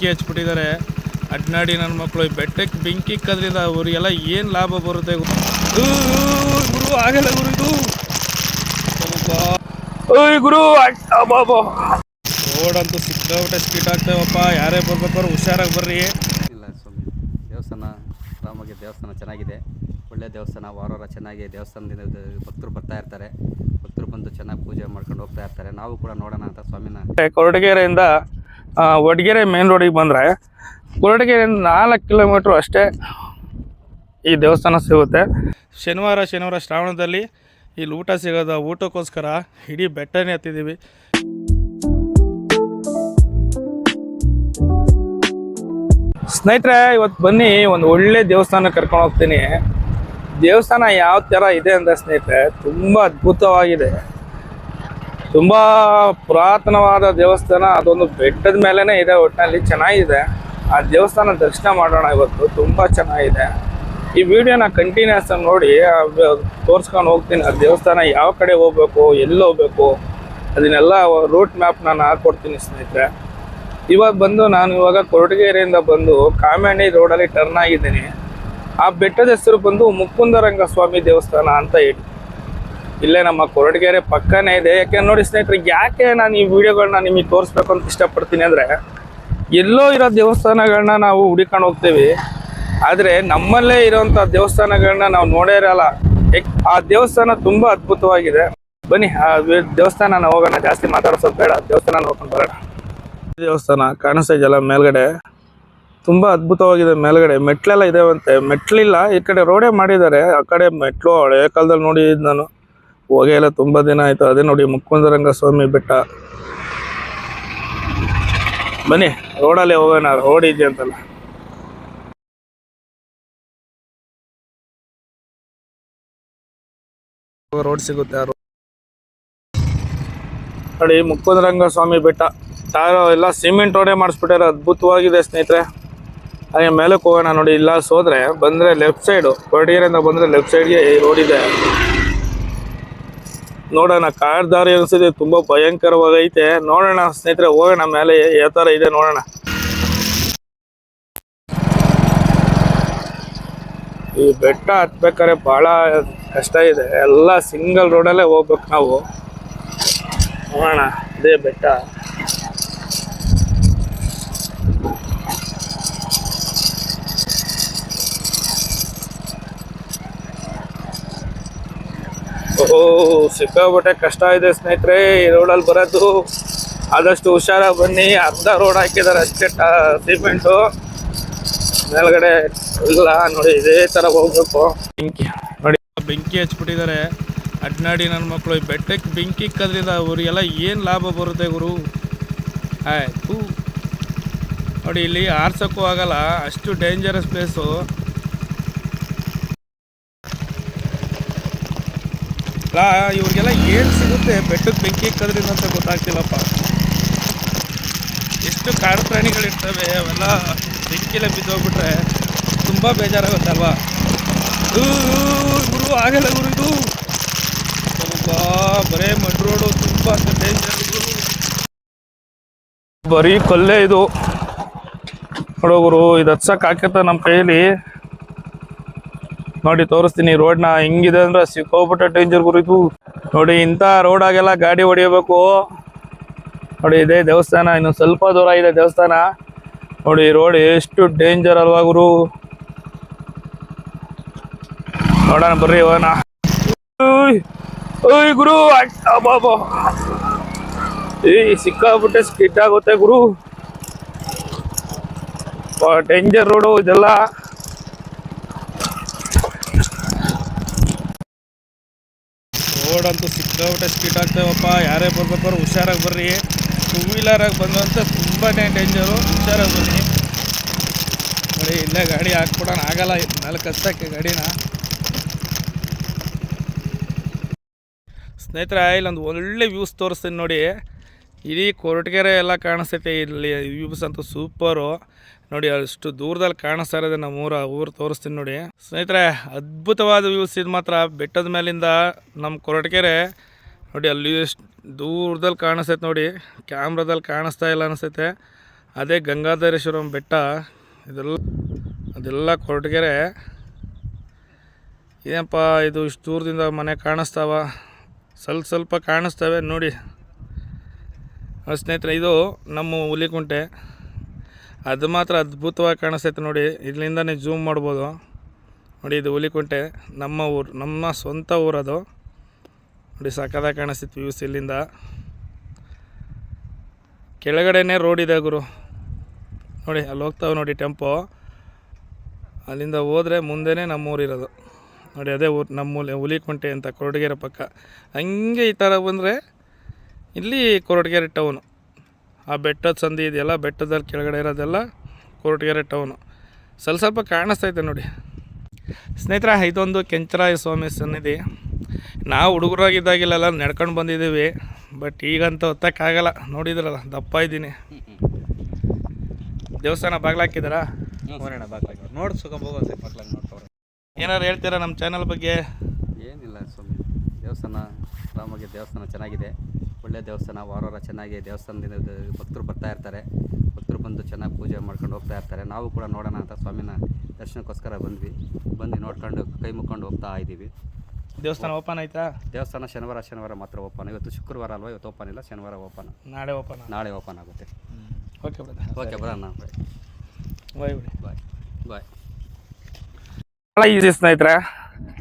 ಬೆಂಕಿ ಹಚ್ಬಿಟ್ಟಿದ್ದಾರೆ ಅಡ್ನಾಡಿ ನನ್ನ ಮಕ್ಕಳು ಈ ಬೆಟ್ಟಕ್ಕೆ ಬೆಂಕಿ ಇಕ್ಕದ್ರಿಂದ ಅವರಿಗೆಲ್ಲ ಏನು ಲಾಭ ಬರುತ್ತೆ ಗುರು ಆಗಲ್ಲ ಗುರು ಇದು. ಓಯ್ ಗುರು ರೋಡ್ ರೋಡಂತೂ ಸಿಕ್ಕಾಬಿಟ್ಟೆ ಸ್ಪೀಡ್ ಆಗ್ತಾವಪ್ಪ. ಯಾರೇ ಬರ್ಬೇಕಾದ್ರೆ ಹುಷಾರಾಗಿ ಬರ್ರಿ. ಇಲ್ಲ ಸ್ವಾಮಿ ದೇವಸ್ಥಾನ ಆರಾಮಾಗಿ ದೇವಸ್ಥಾನ ಚೆನ್ನಾಗಿದೆ. ಒಳ್ಳೆಯ ದೇವಸ್ಥಾನ ವಾರ ವಾರ ಚೆನ್ನಾಗಿ ದೇವಸ್ಥಾನದಿಂದ ಭಕ್ತರು ಬರ್ತಾ ಇರ್ತಾರೆ. ಭಕ್ತರು ಬಂದು ಚೆನ್ನಾಗಿ ಪೂಜೆ ಮಾಡ್ಕೊಂಡು ಹೋಗ್ತಾ ಇರ್ತಾರೆ. ನಾವು ಕೂಡ ನೋಡೋಣ ಅಂತ ಸ್ವಾಮಿನ. ಕೊರಟಗೆರೆಯಿಂದ ಆ, ವಡಗೆರೆ ಮೇನ್ ರೋಡಿಗೆ ಬಂದರೆ ಕೊರಟಗೆರೆ ನಾಲ್ಕು ಕಿಲೋಮೀಟ್ರ್ ಅಷ್ಟೇ ಈ ದೇವಸ್ಥಾನ ಸಿಗುತ್ತೆ. ಶನಿವಾರ ಶನಿವಾರ ಶ್ರಾವಣದಲ್ಲಿ ಇಲ್ಲಿ ಊಟ ಸಿಗೋದು ಊಟಕ್ಕೋಸ್ಕರ ಇಡೀ ಬೆಟ್ಟನೇ ಹತ್ತಿದ್ದೀವಿ. ಸ್ನೇಹಿತರೆ ಇವತ್ತು ಬನ್ನಿ ಒಂದು ಒಳ್ಳೆ ದೇವಸ್ಥಾನ ಕರ್ಕೊಂಡು ಹೋಗ್ತೀನಿ. ದೇವಸ್ಥಾನ ಯಾವ ಥರ ಇದೆ ಅಂತ ಸ್ನೇಹಿತರೆ ತುಂಬ ಅದ್ಭುತವಾಗಿದೆ. ತುಂಬ ಪುರಾತನವಾದ ದೇವಸ್ಥಾನ, ಅದೊಂದು ಬೆಟ್ಟದ ಮೇಲೇ ಇದೆ ಒಟ್ಟಿನಲ್ಲಿ ಚೆನ್ನಾಗಿದೆ. ಆ ದೇವಸ್ಥಾನ ದರ್ಶನ ಮಾಡೋಣ ಇವತ್ತು, ತುಂಬಾ ಚೆನ್ನಾಗಿದೆ. ಈ ವಿಡಿಯೋನ ಕಂಟಿನ್ಯೂಸ್ ಆಗಿ ನೋಡಿ ತೋರಿಸ್ಕೊಂಡು ಹೋಗ್ತೀನಿ, ಆ ದೇವಸ್ಥಾನ ಯಾವ ಕಡೆ ಹೋಗ್ಬೇಕು, ಎಲ್ಲಿ ಹೋಗ್ಬೇಕು, ಅದನ್ನೆಲ್ಲ ರೂಟ್ ಮ್ಯಾಪ್ ನಾನು ಹಾಕ್ಕೊಡ್ತೀನಿ ಸ್ನೇಹಿತರೆ. ಇವಾಗ ಬಂದು ನಾನು ಇವಾಗ ಕೊರಟಗೆರೆಯಿಂದ ಬಂದು ಕಾಮಣ್ಣಿ ರೋಡಲ್ಲಿ ಟರ್ನ್ ಆಗಿದ್ದೀನಿ. ಆ ಬೆಟ್ಟದ ಹೆಸರು ಬಂದು ಮುಕುಂದರಂಗ ಸ್ವಾಮಿ ದೇವಸ್ಥಾನ ಅಂತ ಹೇಳಿ. ಇಲ್ಲೇ ನಮ್ಮ ಕೊರಟಗೆರೆ ಪಕ್ಕನೇ ಇದೆ. ಯಾಕೆ ನೋಡಿ ಸ್ನೇಹಿತರೆ, ಯಾಕೆ ನಾನು ಈ ವಿಡಿಯೋಗಳನ್ನ ನಿಮಗೆ ತೋರಿಸ್ಬೇಕು ಅಂತ ಇಷ್ಟಪಡ್ತೀನಿ ಅಂದರೆ, ಎಲ್ಲೋ ಇರೋ ದೇವಸ್ಥಾನಗಳನ್ನ ನಾವು ಹುಡುಕೊಂಡು ಹೋಗ್ತೀವಿ. ಆದರೆ ನಮ್ಮಲ್ಲೇ ಇರೋಂಥ ದೇವಸ್ಥಾನಗಳನ್ನ ನಾವು ನೋಡೇ ಇರಲ್ಲ. ಆ ದೇವಸ್ಥಾನ ತುಂಬ ಅದ್ಭುತವಾಗಿದೆ. ಬನ್ನಿ, ಆ ದೇವಸ್ಥಾನ ಹೋಗೋಣ. ಜಾಸ್ತಿ ಮಾತಾಡೋದು ಬೇಡ. ದೇವಸ್ಥಾನ ನೋಡ್ಕೊಂಡು ಬರೋಣ. ದೇವಸ್ಥಾನ ಕಾಣಿಸ್ತಾ ಇದೆಯಲ್ಲ ಮೇಲ್ಗಡೆ. ತುಂಬ ಅದ್ಭುತವಾಗಿದೆ ಮೇಲ್ಗಡೆ. ಮೆಟ್ಲೆಲ್ಲ ಇದಾವಂತೆ. ಮೆಟ್ಲಿಲ್ಲ, ಈ ಕಡೆ ರೋಡೇ ಮಾಡಿದ್ದಾರೆ. ಆ ಕಡೆ ಮೆಟ್ಲು ಹಳೆ ಕಾಲದಲ್ಲಿ ನೋಡಿದ್ದು ನಾನು. ಹೋಗೇ ಎಲ್ಲ ತುಂಬ ದಿನ ಆಯ್ತು. ಅದೇ ನೋಡಿ ಮುಕುಂದರಂಗ ಸ್ವಾಮಿ ಬೆಟ್ಟ. ಬನ್ನಿ ರೋಡಲ್ಲಿ ಹೋಗೋಣ ರೋಡ್ ಇದೆಯಂತಲ್ಲ ರೋಡ್ ಸಿಗುತ್ತೆ. ನೋಡಿ ಮುಕುಂದರಂಗ ಸ್ವಾಮಿ ಬೆಟ್ಟ. ಟಾರೋ ಎಲ್ಲ ಸಿಮೆಂಟ್ ರೋಡೇ ಮಾಡಿಸ್ಬಿಟ್ಟಾರೆ ಅದ್ಭುತವಾಗಿದೆ ಸ್ನೇಹಿತರೆ. ಹಾಗೆ ಮೇಲಕ್ಕೆ ಹೋಗೋಣ ನೋಡಿ. ಇಲ್ಲ ಸೋದ್ರೆ ಬಂದರೆ ಲೆಫ್ಟ್ ಸೈಡು ಕೊರಟಗೆರೆಯಿಂದ ಬಂದರೆ ಲೆಫ್ಟ್ ಸೈಡ್ಗೆ ರೋಡ್ ಇದೆ. ನೋಡೋಣ, ಕಾರ್ ದಾರಿ ಅನಿಸಿದೆ ತುಂಬ ಭಯಂಕರವಾಗೈತೆ ನೋಡೋಣ, ಸ್ನೇಹಿತರೆ, ಹೋಗೋಣ, ಮೇಲೆ ಯಾವ ಥರ ಇದೆ, ನೋಡೋಣ. ಈ ಬೆಟ್ಟ ಹತ್ಬೇಕಾದ್ರೆ ಭಾಳ ಕಷ್ಟ ಇದೆ. ಎಲ್ಲ ಸಿಂಗಲ್ ರೋಡಲ್ಲೇ ಹೋಗ್ಬೇಕು ನಾವು. ನೋಡೋಣ ಅದೇ ಬೆಟ್ಟ. ಓ ಸಿಕ್ಕಾಪಟ್ಟೆ ಕಷ್ಟ ಇದೆ ಸ್ನೇಹಿತರೆ, ಈ ರೋಡಲ್ಲಿ ಬರೋದು. ಆದಷ್ಟು ಹುಷಾರಾಗಿ ಬನ್ನಿ, ಅರ್ಧ ರೋಡ್ ಹಾಕಿದ್ದಾರೆ ಅಷ್ಟೇ ಸಿಮೆಂಟು ಮೇಲ್ಗಡೆ ಇಲ್ಲ ನೋಡಿ, ಇದೇ ಥರ ಹೋಗ್ಬೇಕು. ಬೆಂಕಿ, ನೋಡಿ, ಬೆಂಕಿ ಹಚ್ಬಿಟ್ಟಿದ್ದಾರೆ ಅಡ್ನಾಡಿ ನನ್ನ ಮಕ್ಕಳು ಈ ಬೆಟ್ಟಕ್ಕೆ ಬೆಂಕಿ ಕದ್ರಿಂದ ಅವರಿಗೆಲ್ಲ ಏನು ಲಾಭ ಬರುತ್ತೆ ಗುರು? ಆಯ್ತು ನೋಡಿ, ಇಲ್ಲಿ ಆರ್ಸೋಕ್ಕೂ ಆಗಲ್ಲ, ಅಷ್ಟು ಡೇಂಜರಸ್ ಪ್ಲೇಸು ಇವ್ರಿಗೆಲ್ಲ ಏನು ಸಿಗುತ್ತೆ? ಬೆಟ್ಟಕ್ಕೆ ಬೆಂಕಿ ಇಕ್ಕದ್ರಿಂದ ಅಂತ ಗೊತ್ತಾಗ್ತಿಲ್ಲಪ್ಪ. ಎಷ್ಟು ಕಾಡು ಪ್ರಾಣಿಗಳಿರ್ತವೆ, ಅವೆಲ್ಲ ಬೆಂಕಿಲೆ ಬಿದ್ದೋಗ್ಬಿಟ್ರೆ ತುಂಬ ಬೇಜಾರಾಗುತ್ತಲ್ವಾ? ಗುರು, ಆಗಲ್ಲ ಗುರು ಇದು. ಬರೇ ಮಡ್ ರೋಡು, ತುಂಬ ಡೇಂಜರ್ ಗುರು ಬರೀ ಕೊಲ್ಲೆ ಇದು. ನೋಡೋ ಗುರು, ಇದು ಹಚ್ಚಕ್ಕೆ ಹಾಕಿರ್ತ ನಮ್ಮ ಕೈಯಲ್ಲಿ. ನೋಡಿ, ತೋರಿಸ್ತೀನಿ ರೋಡ್ನ ಹೆಂಗಿದೆ ಅಂದ್ರೆ ಸಿಕ್ಕೋಬಿಟ್ಟೆ ಡೇಂಜರ್ ಗುರು ಇದು. ನೋಡಿ, ಇಂಥ ರೋಡಾಗೆಲ್ಲ ಗಾಡಿ ಹೊಡಿಯಬೇಕು. ನೋಡಿ, ಇದೆ ದೇವಸ್ಥಾನ, ಇನ್ನು ಸ್ವಲ್ಪ ದೂರ ಇದೆ ದೇವಸ್ಥಾನ. ನೋಡಿ ರೋಡ್ ಎಷ್ಟು ಡೇಂಜರ್ ಅಲ್ವಾ ಗುರು. ನೋಡೋಣ, ಬರ್ರಿ, ಹೋಗೋಣ. ಓಯ್ ಗುರು ಅಬ್ಬಾಬೋ ಏ ಸಿಕ್ಕಾಬಿಟ್ಟೆ ಸ್ಕಿಟ್ ಆಗುತ್ತೆ ಗುರು. ಡೇಂಜರ್ ರೋಡು ಇದೆಲ್ಲ. ರೋಡ್ ಅಂತೂ ಸಿಕ್ಕಾಬಿಟ್ಟೆ ಸ್ಪೀಡ್ ಆಗ್ತಾವಪ್ಪ. ಯಾರೇ ಬರ್ಬೇಕಾದ್ರೆ ಹುಷಾರಾಗಿ ಬರ್ರಿ. ಟೂ ವೀಲರಾಗಿ ಬಂದಂತ ತುಂಬಾ ಡೇಂಜರು ಹುಷಾರಾಗಿ ಬನ್ನಿ ನೋಡಿ ಇಲ್ಲೇ ಗಾಡಿ ಹಾಕ್ಬಿಡೋಣ. ಆಗಲ್ಲ ನಾಲ್ಕು ಕಷ್ಟಕ್ಕೆ ಗಾಡಿನ. ಸ್ನೇಹಿತರೆ ಇಲ್ಲೊಂದು ಒಳ್ಳೆ ವ್ಯೂಸ್ ತೋರಿಸ್ತೀನಿ ನೋಡಿ. ಇಡೀ ಕೊರಟಗೆರೆ ಎಲ್ಲ ಕಾಣಿಸ್ತೈತೆ. ಇಲ್ಲಿ ವ್ಯೂಸ್ ಅಂತೂ ಸೂಪರು ನೋಡಿ, ಅಷ್ಟು ದೂರದಲ್ಲಿ ಕಾಣಿಸ್ತಾ ಇರೋದೇ ನಮ್ಮ ಊರ ಊರು ತೋರಿಸ್ತೀನಿ ನೋಡಿ. ಸ್ನೇಹಿತರೆ, ಅದ್ಭುತವಾದ ವ್ಯೂಸ್ ಇದು ಮಾತ್ರ. ಬೆಟ್ಟದ ಮೇಲಿಂದ ನಮ್ಮ ಕೊರಟಗೆರೆ, ನೋಡಿ, ಅಲ್ಲಿ ದೂರದಲ್ಲಿ ಕಾಣಿಸ್ತೈತೆ ನೋಡಿ. ಕ್ಯಾಮ್ರಾದಲ್ಲಿ ಕಾಣಿಸ್ತಾ ಇಲ್ಲ ಅನಿಸ್ತೈತೆ. ಅದೇ ಗಂಗಾಧರೇಶ್ವರಂ ಬೆಟ್ಟ. ಇದೆಲ್ಲ, ಅದೆಲ್ಲ ಕೊರಟಗೆರೆ. ಏನಪ್ಪ ಇದು, ಇಷ್ಟು ದೂರದಿಂದ ಮನೆ ಕಾಣಿಸ್ತಾವ? ಸ್ವಲ್ಪ ಸ್ವಲ್ಪ ಕಾಣಿಸ್ತವೆ ನೋಡಿ. ಸ್ನೇಹಿತರೆ, ಇದು ನಮ್ಮ ಹುಲಿಕುಂಟೆ. ಅದು ಮಾತ್ರ ಅದ್ಭುತವಾಗಿ ಕಾಣಿಸ್ತೈತೆ ನೋಡಿ. ಇಲ್ಲಿಂದನೇ ಜೂಮ್ ಮಾಡ್ಬೋದು. ನೋಡಿ, ಇದು ಹುಲಿಕುಂಟೆ. ನಮ್ಮ ಊರು, ನಮ್ಮ ಸ್ವಂತ ಊರದು. ನೋಡಿ ಸಕ್ಕದಾಗ ಕಾಣಿಸ್ತಿತ್ತು ವ್ಯೂಸ್ ಇಲ್ಲಿಂದ. ಕೆಳಗಡೆನೇ ರೋಡ್ ಇದೆ ಗುರು. ನೋಡಿ, ಅಲ್ಲಿ ಹೋಗ್ತಾವೆ ನೋಡಿ ಟೆಂಪೋ ಅಲ್ಲಿಂದ ಹೋದರೆ ಮುಂದೆನೇ ನಮ್ಮ ಊರಿರೋದು. ನೋಡಿ, ಅದೇ ಊರು, ನಮ್ಮ ಹುಲಿ, ಹುಲಿಕುಂಟೆ ಅಂತ ಕೊರಟಗೆರೆ ಪಕ್ಕ. ಹಂಗೆ ಈ ಥರ ಬಂದರೆ ಇಲ್ಲಿ ಕೊರಟಗೆರೆ ಟೌನು ಆ ಬೆಟ್ಟದ ಸಂಧಿ ಇದೆಯಲ್ಲ ಬೆಟ್ಟದಲ್ಲಿ ಕೆಳಗಡೆ ಇರೋದೆಲ್ಲ ಕೊರಟಗೆರೆ ಟೌನು ಸ್ವಲ್ಪ ಸ್ವಲ್ಪ ಕಾಣಿಸ್ತೈತೆ ನೋಡಿ. ಸ್ನೇಹಿತರೆ ಇದೊಂದು ಕೆಂಚರಾಯ ಸ್ವಾಮಿ ಸನ್ನಿಧಿ. ನಾವು ಹುಡುಗರಾಗಿದ್ದಾಗಿಲ್ಲೆಲ್ಲ ನಡ್ಕೊಂಡು ಬಂದಿದ್ದೀವಿ ಬಟ್ ಈಗಂತ ಹೊತ್ತಕ್ಕಾಗಲ್ಲ ನೋಡಿದ್ರಲ್ಲ ದಪ್ಪ ಇದ್ದೀನಿ. ದೇವಸ್ಥಾನ ಬಾಗ್ಲಾಕಿದ್ದೀರಾ? ನೋಡಿ ನೋಡ್ತವ್ರೆ ಏನಾರು ಹೇಳ್ತೀರಾ ನಮ್ಮ ಚಾನಲ್ ಬಗ್ಗೆ? ಏನಿಲ್ಲ ಸ್ವಾಮಿ. ದೇವಸ್ಥಾನ ರಾಮಗೆ ದೇವಸ್ಥಾನ ಚೆನ್ನಾಗಿದೆ. ಒಳ್ಳೆ ದೇವಸ್ಥಾನ ವಾರ ವಾರ ಚೆನ್ನಾಗಿ ದೇವಸ್ಥಾನದಿಂದ ಭಕ್ತರು ಬರ್ತಾ ಇರ್ತಾರೆ. ಭಕ್ತರು ಬಂದು ಚೆನ್ನಾಗಿ ಪೂಜೆ ಮಾಡ್ಕೊಂಡು ಹೋಗ್ತಾ ಇರ್ತಾರೆ. ನಾವು ಕೂಡ ನೋಡೋಣ ಅಂತ ಸ್ವಾಮಿನ ದರ್ಶನಕ್ಕೋಸ್ಕರ ಬಂದ್ವಿ. ಬಂದು ನೋಡ್ಕೊಂಡು ಕೈ ಮುಕ್ಕೊಂಡು ಹೋಗ್ತಾ ಇದ್ದೀವಿ. ದೇವಸ್ಥಾನ ಓಪನ್ ಆಯ್ತಾ? ದೇವಸ್ಥಾನ ಶನಿವಾರ ಶನಿವಾರ ಮಾತ್ರ ಓಪನ್ ಇವತ್ತು ಶುಕ್ರವಾರ ಅಲ್ವಾ? ಇವತ್ತು ಓಪನ್ ಇಲ್ಲ ಶನಿವಾರ ಓಪನ್ ನಾಳೆ ಓಪನ್ ನಾಳೆ ಓಪನ್ ಆಗುತ್ತೆ. Okay brother. ಓಕೆ ಬರೋಣ ಬಾಯ್ ಬಿಡಿ. ಬಾಯ್ ಬಾಯ್ ಭಾಳ ಈಸಿ ಸ್ನೇಹಿತರೆ.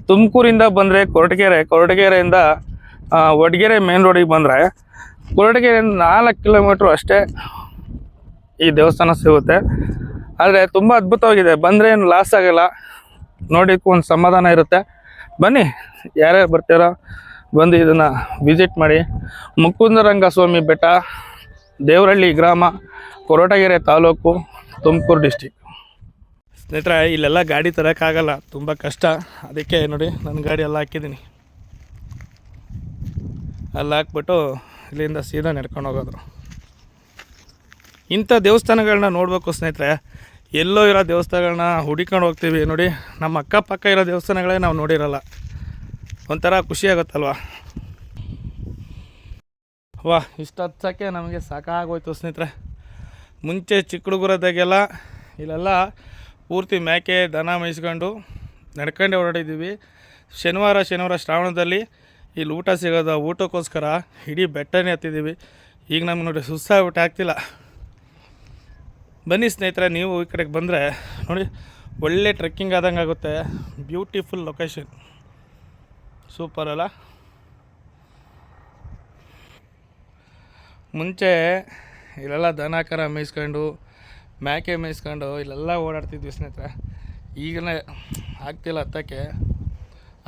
ತುಮಕೂರಿಂದ ಬಂದರೆ ಕೊರಟಗೆರೆ ಕೊರಟಗೆರೆಯಿಂದ ವಡಗೆರೆ ಮೇನ್ ರೋಡಿಗೆ ಬಂದರೆ ಕೊರಟಗೆರೆಯಿಂದ ನಾಲ್ಕು ಕಿಲೋಮೀಟ್ರು ಅಷ್ಟೇ ಈ ದೇವಸ್ಥಾನ ಸಿಗುತ್ತೆ. ಆದರೆ ತುಂಬ ಅದ್ಭುತವಾಗಿದೆ. ಬಂದರೆ ಏನು ಲಾಸ್ ಆಗಲ್ಲ. ನೋಡೋಕ್ಕೂ ಒಂದು ಸಮಾಧಾನ ಇರುತ್ತೆ. ಬನ್ನಿ, ಯಾರ್ಯಾರು ಬರ್ತೀರೋ ಬಂದು ಇದನ್ನು ವಿಸಿಟ್ ಮಾಡಿ. ಮುಕುಂದರಂಗ ಸ್ವಾಮಿ ಬೆಟ್ಟ, ದೇವರಹಳ್ಳಿ ಗ್ರಾಮ, ಕೊರಟಗೆರೆ ತಾಲೂಕು, ತುಮಕೂರು ಡಿಸ್ಟಿಕ್ ಸ್ನೇಹಿತರೆ, ಇಲ್ಲೆಲ್ಲ ಗಾಡಿ ತರೋಕ್ಕಾಗಲ್ಲ. ತುಂಬ ಕಷ್ಟ. ಅದಕ್ಕೆ ನೋಡಿ ನನ್ನ ಗಾಡಿ ಎಲ್ಲ ಹಾಕಿದ್ದೀನಿ. ಅಲ್ಲಿ ಹಾಕ್ಬಿಟ್ಟು ಇಲ್ಲಿಂದ ಸೀದಾ ನಡ್ಕೊಂಡು ಹೋಗೋದ್ರು ಇಂಥ ದೇವಸ್ಥಾನಗಳನ್ನ ನೋಡಬೇಕು ಸ್ನೇಹಿತರೆ. ಎಲ್ಲೋ ಇರೋ ದೇವಸ್ಥಾನಗಳನ್ನ ಹುಡಿಕೊಂಡು ಹೋಗ್ತೀವಿ. ನೋಡಿ, ನಮ್ಮ ಅಕ್ಕಪಕ್ಕ ಇರೋ ದೇವಸ್ಥಾನಗಳೇ ನಾವು ನೋಡಿರಲ್ಲ. ಒಂಥರ ಖುಷಿಯಾಗುತ್ತಲ್ವ ವಾ ಇಷ್ಟು ಹತ್ಸೋಕ್ಕೆ ನಮಗೆ ಸಾಕಾಗೋಯ್ತು ಸ್ನೇಹಿತರೆ. ಮುಂಚೆ ಚಿಕ್ಕ ಹುಡುಗರದಾಗೆಲ್ಲ ಇಲ್ಲೆಲ್ಲ ಪೂರ್ತಿ ಮೇಕೆ, ದನ ಮೇಯಿಸ್ಕೊಂಡು ನಡ್ಕೊಂಡೇ ಓಡಾಡಿದ್ದೀವಿ. ಶನಿವಾರ ಶನಿವಾರ ಶ್ರಾವಣದಲ್ಲಿ ಇಲ್ಲಿ ಊಟ ಸಿಗೋದು ಊಟಕ್ಕೋಸ್ಕರ ಇಡೀ ಬೆಟ್ಟನೇ ಹತ್ತಿದ್ದೀವಿ. ಈಗ ನಮ್ಗೆ ನೋಡಿ ಸುಸ್ತಾಗ್ಬಿಟ್ಟು ಆಗ್ತಿಲ್ಲ. ಬನ್ನಿ ಸ್ನೇಹಿತರೆ, ನೀವು ಈ ಕಡೆಗೆ ಬಂದರೆ ನೋಡಿ, ಒಳ್ಳೆ ಟ್ರೆಕ್ಕಿಂಗ್ ಆದಂಗೆ ಆಗುತ್ತೆ. ಬ್ಯೂಟಿಫುಲ್ ಲೊಕೇಶನ್ ಸೂಪರ್ ಅಲ್ಲ? ಮುಂಚೆ ಇಲ್ಲೆಲ್ಲ ದನ ಕರ ಮೇಯಿಸ್ಕೊಂಡು, ಮೇಕೆ ಮೇಯಿಸ್ಕೊಂಡು ಇಲ್ಲೆಲ್ಲ ಓಡಾಡ್ತಿದ್ವಿ ಸ್ನೇಹಿತರೆ. ಈಗಲೇ ಆಗ್ತಿಲ್ಲ ಹತ್ತಕ್ಕೆ.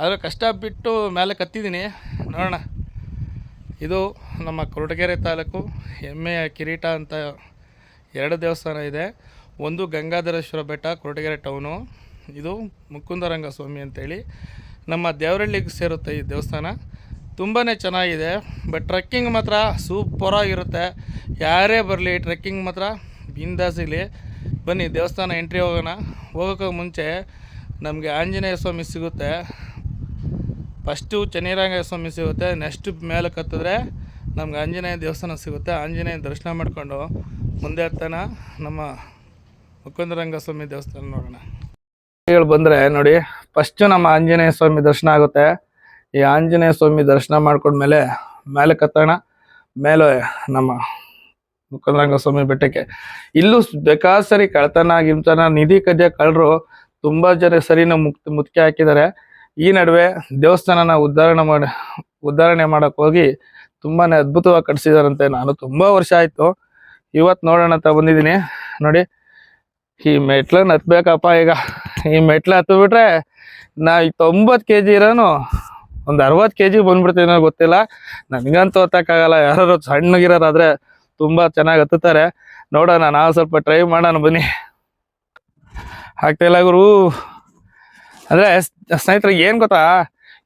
ಆದರೆ ಕಷ್ಟ ಬಿಟ್ಟು ಮೇಲೆ ಕತ್ತಿದ್ದೀನಿ. ನೋಡೋಣ. ಇದು ನಮ್ಮ ಕೊರಟಗೆರೆ ತಾಲೂಕು ಹೆಮ್ಮೆಯ ಕಿರೀಟ ಅಂತ ಎರಡು ದೇವಸ್ಥಾನ ಇದೆ. ಒಂದು ಗಂಗಾಧರೇಶ್ವರ ಬೆಟ್ಟ, ಕೊರಟಗೆರೆ ಟೌನು ಇದು ಮುಕುಂದರಂಗ ಸ್ವಾಮಿ ಅಂತೇಳಿ ನಮ್ಮ ದೇವರಳ್ಳಿಗೆ ಸೇರುತ್ತೆ ಈ ದೇವಸ್ಥಾನ. ತುಂಬಾ ಚೆನ್ನಾಗಿದೆ. ಬಟ್ ಟ್ರೆಕ್ಕಿಂಗ್ ಮಾತ್ರ ಸೂಪರಾಗಿರುತ್ತೆ ಯಾರೇ ಬರಲಿ ಟ್ರೆಕ್ಕಿಂಗ್ ಮಾತ್ರ ಬಿಂದಾಸಿಲಿ. ಬನ್ನಿ ದೇವಸ್ಥಾನ ಎಂಟ್ರಿ ಹೋಗೋಣ. ಹೋಗೋಕ್ಕೆ ಮುಂಚೆ ನಮಗೆ ಆಂಜನೇಯ ಸ್ವಾಮಿ ಸಿಗುತ್ತೆ. ಫಸ್ಟು ಚೆನ್ನೀರಂಗ ಸ್ವಾಮಿ ಸಿಗುತ್ತೆ, ನೆಕ್ಸ್ಟ್ ಮೇಲೆ ಕತ್ತಿದ್ರೆ ನಮ್ಗೆ ಆಂಜನೇಯ ದೇವಸ್ಥಾನ ಸಿಗುತ್ತೆ. ಆಂಜನೇಯ ದರ್ಶನ ಮಾಡಿಕೊಂಡು ಮುಂದೆ ಹತ್ತಾನ ನಮ್ಮ ಮುಕುಂದರಂಗ ಸ್ವಾಮಿ ದೇವಸ್ಥಾನ ನೋಡೋಣ. ಬಂದರೆ ನೋಡಿ, ಫಸ್ಟು ನಮ್ಮ ಆಂಜನೇಯ ಸ್ವಾಮಿ ದರ್ಶನ ಆಗುತ್ತೆ. ಈ ಆಂಜನೇಯ ಸ್ವಾಮಿ ದರ್ಶನ ಮಾಡ್ಕೊಂಡ್ಮೇಲೆ ಮೇಲೆ ಕತ್ತೋಣ. ಮೇಲೆ ನಮ್ಮ ಮುಕುಂದರಂಗ ಸ್ವಾಮಿ ಬೆಟ್ಟಕ್ಕೆ. ಇಲ್ಲೂ ಬೇಕಾದ ಸರಿ ಕಳ್ತನ ಗಿಮ್ತನ ನಿಧಿ ಕದ್ಯ ಕಳ್ಳರು ತುಂಬ ಜನ ಸರಿನ ಮುಕ್ ಮುತ್ಕೆ ಹಾಕಿದ್ದಾರೆ. ಈ ನಡುವೆ ದೇವಸ್ಥಾನನ ಉದ್ಧಾರಣೆ ಮಾಡಿ, ಉದ್ಧಾರಣೆ ಮಾಡಕ್ ಹೋಗಿ ತುಂಬಾನೇ ಅದ್ಭುತವಾಗಿ ಕಟ್ಸಿದಾರಂತೆ. ನಾನು ತುಂಬಾ ವರ್ಷ ಆಯ್ತು. ಇವತ್ತು ನೋಡೋಣ ಅಂತ ಬಂದಿದ್ದೀನಿ. ನೋಡಿ, ಈ ಮೆಟ್ಲನ್ನ ಹತ್ಬೇಕಪ್ಪ ಈಗ. ಈ ಮೆಟ್ಲು ಹತ್ತು ಬಿಟ್ರೆ ನಾ ತೊಂಬತ್ತು ಕೆ ಜಿ ಇರೋನು, ಒಂದು ಅರವತ್ತು ಕೆ ಜಿ ಬಂದ್ಬಿಡ್ತೀನೋ ಗೊತ್ತಿಲ್ಲ. ನನಗಂತೂ ಹತ್ತಕ್ಕಾಗಲ್ಲ. ಯಾರು ಸಣ್ಣಗಿರೋರಾದ್ರೆ ತುಂಬಾ ಚೆನ್ನಾಗಿ ಹತ್ತುತ್ತಾರೆ. ನೋಡೋಣ ನಾವು ಸ್ವಲ್ಪ ಟ್ರೈ ಮಾಡೋಣ ಬನ್ನಿ. ಆಗ್ತಿಲ್ಲ ಗುರು. ಅಂದ್ರೆ ಸ್ನೇಹಿತರೆ, ಏನ್ ಗೊತ್ತಾ?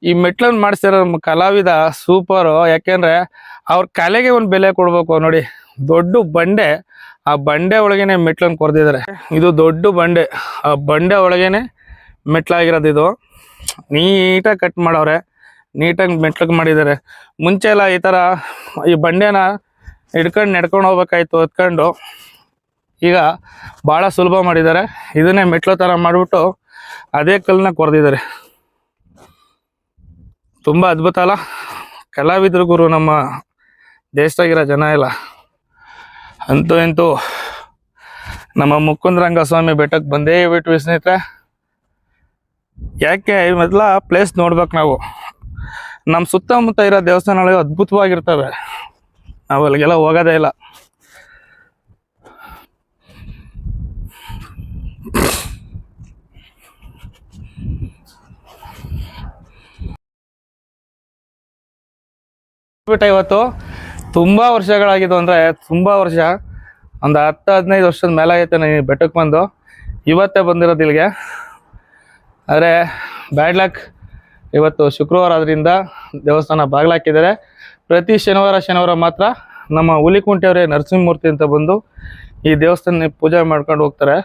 ಈ ಮೆಟ್ಲನ್ನು ಮಾಡಿಸಿರೋ ನಮ್ಮ ಕಲಾವಿದ ಸೂಪರು. ಯಾಕೆಂದ್ರೆ ಅವ್ರ ಕಲೆಗೆ ಒಂದು ಬೆಲೆ ಕೊಡ್ಬೇಕು ನೋಡಿ. ದೊಡ್ಡ ಬಂಡೆ, ಆ ಬಂಡೆ ಒಳಗೇನೆ ಮೆಟ್ಲನ್ನು ಕೊರ್ದಿದ್ದಾರೆ ಇದು ದೊಡ್ಡ ಬಂಡೆ. ಆ ಬಂಡೆ ಒಳಗೇನೆ ಮೆಟ್ಲಾಗಿರೋದು ಇದು. ನೀಟಾಗಿ ಕಟ್ ಮಾಡವ್ರೆ. ನೀಟಾಗಿ ಮೆಟ್ಲಕ್ಕೆ ಮಾಡಿದ್ದಾರೆ ಮುಂಚೆ ಎಲ್ಲ ಈ ಥರ ಈ ಬಂಡೆನ ಹಿಡ್ಕೊಂಡು ನಡ್ಕೊಂಡು ಹೋಗ್ಬೇಕಾಯ್ತು ಹೊತ್ಕೊಂಡು. ಈಗ ಭಾಳ ಸುಲಭ ಮಾಡಿದ್ದಾರೆ ಇದನ್ನೇ ಮೆಟ್ಲು ಥರ ಮಾಡಿಬಿಟ್ಟು ಅದೇ ಕಲ್ಲನ್ನ ಕೊರೆದಿದ್ದಾರೆ. ತುಂಬ ಅದ್ಭುತ ಅಲ್ಲ? ಕಲಾವಿದರು ಗುರು ನಮ್ಮ ದೇಶದಾಗಿರೋ ಜನ ಎಲ್ಲ. ಅಂತೂ ಇಂತೂ ನಮ್ಮ ಮುಕುಂದರಂಗ ಸ್ವಾಮಿ ಬೆಟ್ಟಕ್ಕೆ ಬಂದೇ ಬಿಟ್ವಿ ಸ್ನೇಹಿತರೆ. ಯಾಕೆ ಮೊದಲ ಪ್ಲೇಸ್ ನೋಡ್ಬೇಕು ನಾವು? ನಮ್ಮ ಸುತ್ತಮುತ್ತ ಇರೋ ದೇವಸ್ಥಾನಗಳು ಅದ್ಭುತವಾಗಿರ್ತವೆ. ನಾವು ಅಲ್ಲಿಗೆಲ್ಲ ಹೋಗೋದೇ ಇಲ್ಲ. ಬಿಟ್ಟ ಇವತ್ತು ತುಂಬ ವರ್ಷಗಳಾಗಿದ್ದು ಅಂದರೆ ತುಂಬ ವರ್ಷ. ಒಂದು ಹತ್ತು ಹದಿನೈದು ವರ್ಷದ ಮೇಲೆ ಆಗೈತೆ ನಾನು ಬೆಟ್ಟಕ್ಕೆ ಬಂದು. ಇವತ್ತೇ ಬಂದಿರೋದು ಇಲ್ಲಿಗೆ. ಆದರೆ ಬ್ಯಾಡ್ ಲಕ್ ಇವತ್ತು ಶುಕ್ರವಾರ ಆದ್ರಿಂದ ದೇವಸ್ಥಾನ ಬಾಗಿಲಾಕಿದ್ದಾರೆ. ಪ್ರತಿ ಶನಿವಾರ ಶನಿವಾರ ಮಾತ್ರ ನಮ್ಮ ಹುಲಿಕುಂಟೆಯವರೇ ನರಸಿಂಹಮೂರ್ತಿ ಅಂತ ಬಂದು ಈ ದೇವಸ್ಥಾನ ಪೂಜೆ ಮಾಡ್ಕೊಂಡು ಹೋಗ್ತಾರೆ.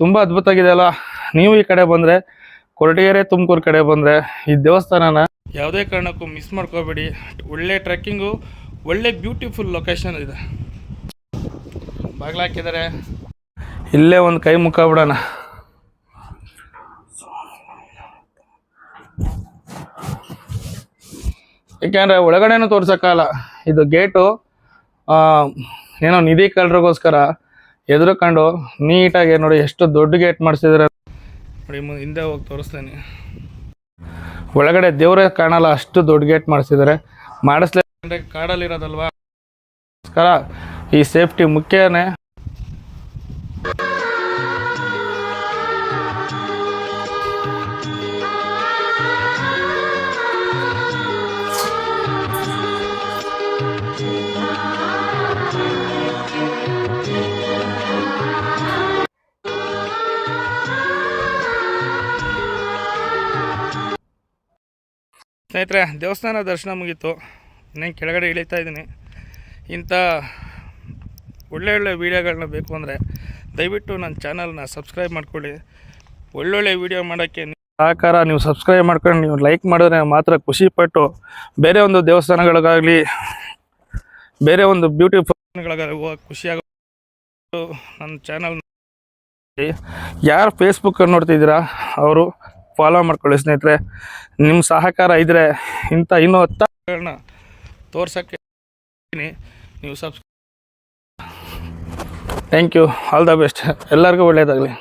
ತುಂಬ ಅದ್ಭುತ ಆಗಿದೆ ಅಲ್ಲ. ನೀವು ಈ ಕಡೆ ಬಂದರೆ, ಕೊರಟಗೆರೆ ತುಮಕೂರು ಕಡೆ ಬಂದರೆ ಈ ದೇವಸ್ಥಾನನ ಯಾವುದೇ ಕಾರಣಕ್ಕೂ ಮಿಸ್ ಮಾಡ್ಕೋಬೇಡಿ. ಒಳ್ಳೆ ಟ್ರೆಕ್ಕಿಂಗು ಒಳ್ಳೆ ಬ್ಯೂಟಿಫುಲ್ ಲೊಕೇಶನ್ ಇದೆ. ಬಾಗಿಲಾಕಿದ್ದಾರೆ ಇಲ್ಲೇ ಒಂದು ಕೈ ಮುಖ ಬಿಡೋಣ. ಯಾಕೆಂದರೆ ಒಳಗಡೆನೂ ತೋರ್ಸೋಕ್ಕಲ್ಲ ಇದು ಗೇಟು. ಏನೋ ನಿಧಿ ಕಳ್ಳರಿಗೋಸ್ಕರ ಎದುರುಕೊಂಡು ನೀಟಾಗಿ ನೋಡಿ ಎಷ್ಟು ದೊಡ್ಡ ಗೇಟ್ ಮಾಡಿಸಿದ್ರೆ ನೋಡಿ ಹಿಂದೆ ಹೋಗಿ ತೋರಿಸ್ತೇನೆ. ಒಳಗಡೆ ದೇವರೇ ಕಾಣಲ್ಲ ಅಷ್ಟು ದೊಡ್ಡ ಗೇಟ್ ಮಾಡಿಸಿದ್ದಾರೆ ಮಾಡಿಸ್ಲೇ ಕಾಡಲ್ಲಿರೋದಲ್ವಾ? ಈ ಸೇಫ್ಟಿ ಮುಖ್ಯನೇ. ಸ್ನೇಹಿತರೆ, ದೇವಸ್ಥಾನ ದರ್ಶನ ಮುಗೀತು. ಇನ್ನೇನು ಕೆಳಗಡೆ ಇಳಿತಾ ಇದ್ದೀನಿ. ಇಂಥ ಒಳ್ಳೆ ಒಳ್ಳೆ ವೀಡಿಯೋಗಳನ್ನ ಬೇಕು ಅಂದರೆ ದಯವಿಟ್ಟು ನನ್ನ ಚಾನಲ್ನ ಸಬ್ಸ್ಕ್ರೈಬ್ ಮಾಡ್ಕೊಳ್ಳಿ. ಒಳ್ಳೊಳ್ಳೆ ವೀಡಿಯೋ ಮಾಡೋಕ್ಕೆ ಸಹಕಾರ, ನೀವು ಸಬ್ಸ್ಕ್ರೈಬ್ ಮಾಡ್ಕೊಂಡು ನೀವು ಲೈಕ್ ಮಾಡಿದ್ರೆ ಮಾತ್ರ ಖುಷಿಪಟ್ಟು ಬೇರೆ ಒಂದು ದೇವಸ್ಥಾನಗಳಿಗಾಗಲಿ, ಬೇರೆ ಒಂದು ಬ್ಯೂಟಿಫುಲ್ಗಳಿಗಾಗಲಿ ಹೋಗಕ್ಕೆ ಖುಷಿಯಾಗ ನನ್ನ ಚಾನಲ್ ಯಾರು ಫೇಸ್ಬುಕ್ಕನ್ನು ನೋಡ್ತಿದ್ದೀರಾ? ಅವರು ಫಾಲೋ ಮಾಡ್ಕೊಳ್ಳಿ ಸ್ನೇಹಿತರೆ. ನಿಮ್ಮ ಸಹಕಾರ ಇದ್ದರೆ ಇಂಥ ಇನ್ನೂ ಹತ್ತಗಳನ್ನ ತೋರ್ಸೋಕ್ಕೆ ನೀವು subscribe thank you all the best ಎಲ್ಲರಿಗೂ ಒಳ್ಳೆಯದಾಗಲಿ